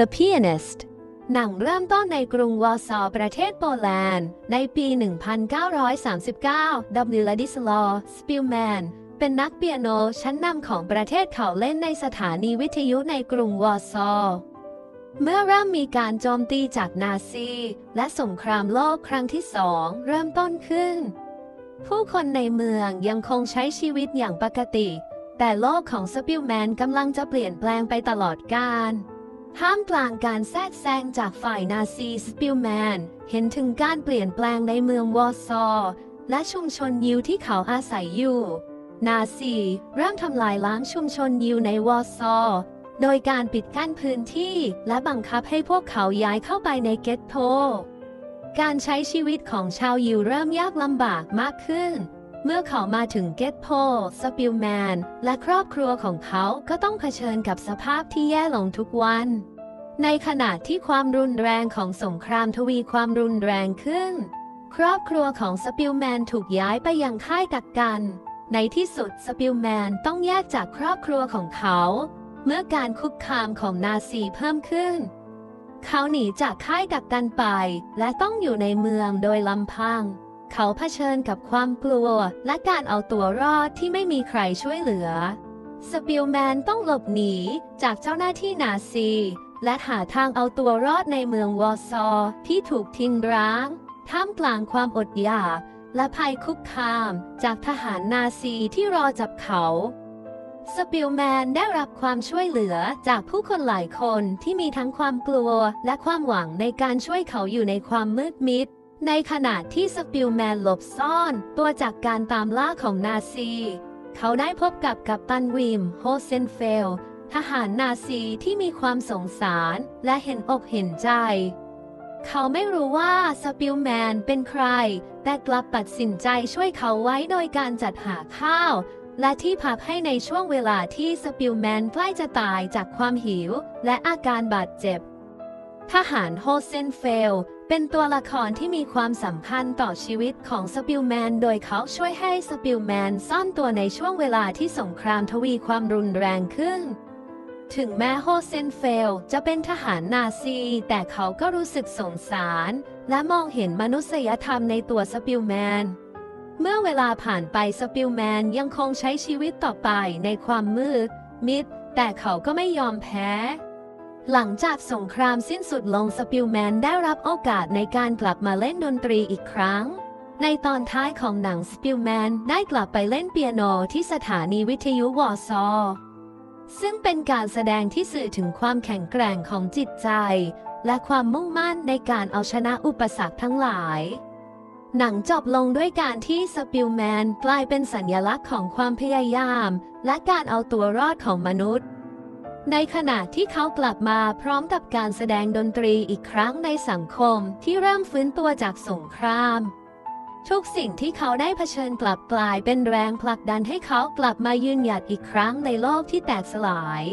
The Pianist หนังเริ่มต้นในกรุงวอร์ซอประเทศโปแลนด์ ในปี 1939 ดับลิลาดิสลอสปิลแมน เป็นนักเปียโนชั้นนำของประเทศเขาเล่นในสถานีวิทยุในกรุงวอร์ซอเมื่อเริ่มมีการโจมตีจากนาซี และสงครามโลกครั้งที่สองเริ่มต้นขึ้น ผู้คนในเมืองยังคงใช้ชีวิตอย่างปกติ แต่โลกของสปิลแมนกำลังจะเปลี่ยนแปลงไปตลอดกาล ท่ามกลางการแทรกแซงจากฝ่ายนาซีสปิลแมน เห็นถึงการเปลี่ยนแปลงในเมืองวอร์ซอและชุมชนยิวที่เขาอาศัยอยู่ นาซีเริ่มทำลายล้างชุมชนยิวในวอร์ซอโดยการปิดกั้นพื้นที่และบังคับให้พวกเขาย้ายเข้าไปในเกตโต การใช้ชีวิตของชาวยิวเริ่มยากลำบากมากขึ้น เมื่อเขามาถึงเกตโพสปิลแมน และครอบครัวของเขาก็ต้องเผชิญกับสภาพที่แย่ลงทุกวัน ในขณะที่ความรุนแรงของสงครามทวีความรุนแรงขึ้น ครอบครัวของสปิลแมนถูกย้ายไปยังค่ายกักกัน ในที่สุดสปิลแมนต้องแยกจากครอบครัวของเขา เมื่อการคุกคามของนาซีเพิ่มขึ้น เขาหนีจากค่ายกักกันไป และต้องอยู่ในเมืองโดยลำพัง เขาเผชิญกับความกลัวและการเอาตัวรอดที่ไม่มีใครช่วยเหลือ สปิลแมนต้องหลบหนีจากเจ้าหน้าที่นาซี และหาทางเอาตัวรอดในเมืองวอร์ซอที่ถูกทิ้งร้าง ท่ามกลางความอดอยากและภัยคุกคามจากทหารนาซีที่รอจับเขาสปิลแมนได้รับความช่วยเหลือจากผู้คนหลายคนที่มีทั้งความกลัวและความหวังในการช่วยเขาอยู่ในความมืดมิด ในขณะที่สปิลแมนหลบซ่อนตัวจากการตามล่าของนาซี เขาได้พบกับกัปตันวิมโฮเซนเฟล ทหารนาซีที่มีความสงสารและเห็นอกเห็นใจ เขาไม่รู้ว่าสปิลแมนเป็นใคร แต่กลับตัดสินใจช่วยเขาไว้โดยการจัดหาข้าว และที่พักให้ในช่วงเวลาที่สปิลแมนใกล้จะตายจากความหิว และอาการบาดเจ็บ ทหารโฮเซนเฟล เป็นตัวละครที่มีความสำคัญต่อชีวิตของสปิลแมน โดยเขาช่วยให้สปิลแมนซ่อนตัวในช่วงเวลาที่สงครามทวีความรุนแรงขึ้น ถึงแม้โฮเซนเฟล จะเป็นทหารนาซี แต่เขาก็รู้สึกสงสาร และมองเห็นมนุษยธรรมในตัวสปิลแมน เมื่อเวลาผ่านไปสปิลแมนยังคงใช้ชีวิตต่อไปในความมืดมิด แต่เขาก็ไม่ยอมแพ้ หลังจากสงครามสิ้นสุดลงสปิลแมนได้รับโอกาสในการกลับมาเล่นดนตรีอีกครั้ง ในตอนท้ายของหนังสปิลแมนได้กลับไปเล่นเปียโนที่สถานีวิทยุวอร์ซอซึ่งเป็นการแสดงที่สื่อถึงความแข็งแกร่งของจิตใจ และความมุ่งมั่นในการเอาชนะอุปสรรคทั้งหลาย หนังจบลงด้วยการที่สปิลแมนกลายเป็นสัญลักษณ์ของความพยายาม และการเอาตัวรอดของมนุษย์ ในขณะที่เขากลับมาพร้อมกับการแสดงดนตรีอีกครั้งในสังคมที่เริ่มฟื้นตัวจากสงคราม ทุกสิ่งที่เขาได้เผชิญกลับกลายเป็นแรงผลักดันให้เขากลับมายืนหยัดอีกครั้งในโลกที่แตกสลาย